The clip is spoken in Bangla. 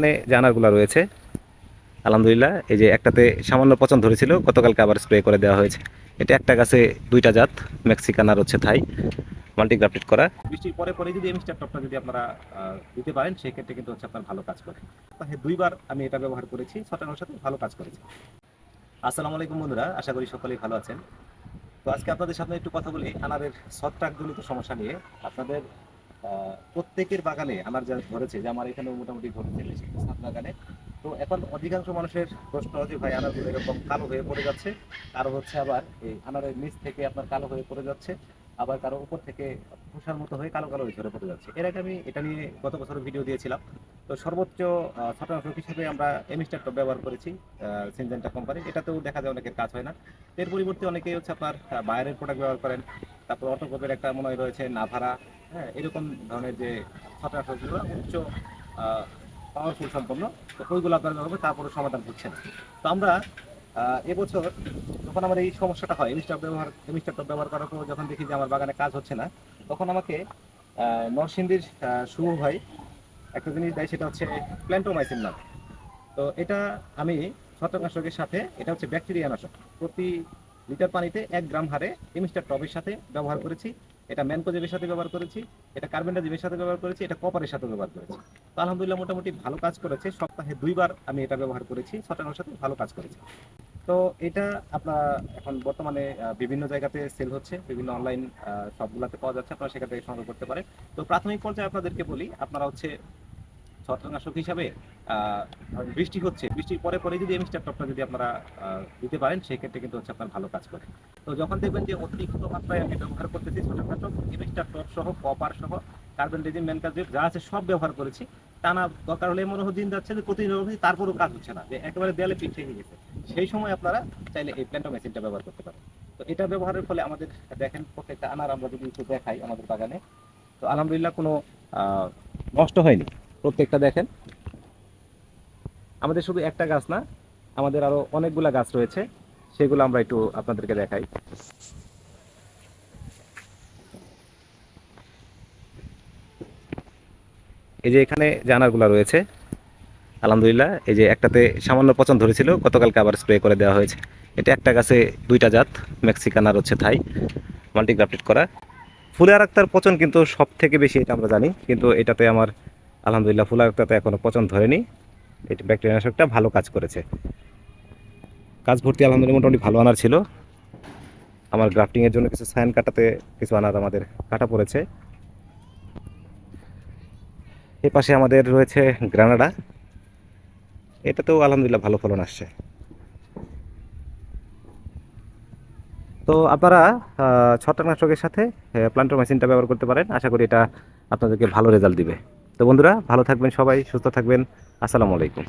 এখানে জানারগুলো রয়েছে। আলহামদুলিল্লাহ, এই যে একটাতে সামান্য পচন ধরেছিল, গতকালকে আবার স্প্রে করে দেওয়া হয়েছে। এটা একটা গাছে দুইটা জাত মেক্সিকান আর হচ্ছে থাই মাল্টিগ্রাফটেড করা। বৃষ্টির পরে পরে যদি এমিস্টার টপটা যদি আপনারা দিতে পারেন, সেক্ষেত্রে কিন্তু হচ্ছে আপনার ভালো কাজ করে। তাহলে দুইবার আমি এটা ব্যবহার করেছি ছটানোর সাথে ভালো কাজ করেছে। আসসালামু আলাইকুম বন্ধুরা, আশা করি সকলেই ভালো আছেন। তো আজকে আপনাদের সামনে একটু কথা বলি, আনারের ছত্রাকজনিত সমস্যা নিয়ে। আপনাদের প্রত্যেকের বাগানে আমার যা ধরেছে যে আমার এখানে মোটামুটি বেশি ছাদ বাগানে। তো এখন অধিকাংশ মানুষের প্রশ্ন যে, ভাই আনারগুলো এরকম কালো হয়ে পড়ে যাচ্ছে। কারও হচ্ছে আবার এই আনারের নিচ থেকে আপনার কালো হয়ে পড়ে যাচ্ছে, আবার কারও উপর থেকে খোসার মতো হয়ে কালো কালো ঝরে পড়ে যাচ্ছে। এর আগে আমি এটা নিয়ে গত বছর ভিডিও দিয়েছিলাম। তো সর্বোচ্চ ছটাংশ হিসেবে আমরা এমিস্টার টপ ব্যবহার করেছি সিনজেন্টা কোম্পানি এটাতেও দেখা যায় অনেকের কাজ হয় না। এর পরিবর্তে অনেকেই হচ্ছে আপনার বাইরের প্রোডাক্ট ব্যবহার করেন। তারপর অটোকপের একটা মনে হয় রয়েছে, নাভারা। হ্যাঁ এরকম ধরনের যে ছটাংশগুলো উচ্চ পাওয়ারফুল সম্পন্ন, তো ওইগুলো আপনার করে তারপরে সমাধান হচ্ছে না। তো আমরা এবছর যখন আমার এই সমস্যাটা হয় এমিস্টার ব্যবহার এমিস্টার টপ ব্যবহার করার পর যখন দেখি যে আমার বাগানে কাজ হচ্ছে না, তখন আমাকে নরসিংদীর শুভ ভাই একটা জিনিস দেয়, সেটা হচ্ছে প্ল্যান্টোমাইসিন নাম। তো এটা আমি ছত্রাকনাশকের সাথে, এটা হচ্ছে ব্যাকটেরিয়া নাশক প্রতি লিটার পানিতে এক গ্রাম হারে এমিস্টার টবের সাথে ব্যবহার করেছি। এটা ম্যানকোজেবের সাথে ব্যবহার করেছি, এটা কার্বেন্ডাজিমের সাথে ব্যবহার করেছি, এটা কপারের সাথে ব্যবহার করেছি। তো আলহামদুলিল্লাহ মোটামুটি ভালো কাজ করেছে। সপ্তাহে দুইবার আমি এটা ব্যবহার করেছি, ছটানোর সাথে ভালো কাজ করেছে। তো এটা আপনার এখন বর্তমানে বিভিন্ন জায়গাতে সেল হচ্ছে, বিভিন্ন অনলাইন সবগুলাতে পাওয়া যাচ্ছে, আপনারা সেখান থেকে সংগ্রহ করতে পারেন। তো প্রাথমিক পর্যায়ে আপনাদেরকে বলি, আপনারা হচ্ছে ছত্রাকনাশক হিসাবে বৃষ্টি হচ্ছে, বৃষ্টির পরে পরে যদি এমিস্টার টপটা যদি আপনারা দিতে পারেন, সেক্ষেত্রে কিন্তু হচ্ছে আপনার ভালো কাজ করে। তো যখন দেখবেন যে অতিরিক্ত মাত্রায় আমি ব্যবহার করতেছি ছত্রাকনাশক এমিস্টার টপ সহ, কপার সহ, কার্বন ডেজিম ম্যানকাজিম যা আছে সব ব্যবহার করেছি টানা দরকার হলে মনে হয় দিন যাচ্ছে যে প্রতিদিন তারপরেও কাজ হচ্ছে না, যে একেবারে দেয়ালে থেকে গেছে। সেই সময় আপনারা চাইলে এই প্ল্যান্টোমেসিনটা ব্যবহার করতে পারেন। তো এটা ব্যবহারের ফলে আমাদের, দেখেন প্রত্যেকটা আনার আমরা যদি একটু দেখাই আমাদের বাগানে, তো আলহামদুলিল্লাহ কোনো নষ্ট হয়নি। প্রত্যেকটা দেখেন। আমাদের শুধু একটা গাছ না, আমাদের আরও অনেকগুলা গাছ রয়েছে। সেগুলো আমরা একটু আপনাদেরকে দেখাই। এই যে এখানে জানারগুলো রয়েছে। আলহামদুলিল্লাহ, এই যে একটাতে সামান্য পচন ধরেছিল, গতকালকে আবার স্প্রে করে দেওয়া হয়েছে। এটা একটা গাছে দুইটা জাত, মেক্সিকান আর হচ্ছে থাই, মাল্টিগ্রাফটেড করা। ফুলে আর পচন কিন্তু সব থেকে বেশি এটা আমরা জানি, কিন্তু এটাতে আমার আলহামদুলিল্লাহ ফুল আর একটাতে এখনও পচন ধরেনি। এটি ব্যাকটেরিয়া নাশকটা ভালো কাজ করেছে। কাজ ভর্তি আলহামদুলিল্লাহ মোটামুটি ভালো আনার ছিল। আমার গ্রাফটিংয়ের জন্য কিছু সায়ান কাটাতে কিছু আনার আমাদের কাটা পড়েছে। এ পাশে আমাদের রয়েছে গ্রানাডা। এটাতেও আলহামদুলিল্লাহ ভালো ফলন আসছে। তো আপনারা ছত্রাকনাশকের সাথে প্লান্টার মেশিনটা ব্যবহার করতে পারেন। আশা করি এটা আপনাদেরকে ভালো রেজাল্ট দিবে। তো বন্ধুরা ভালো থাকবেন সবাই সুস্থ থাকবেন। আসসালামু আলাইকুম।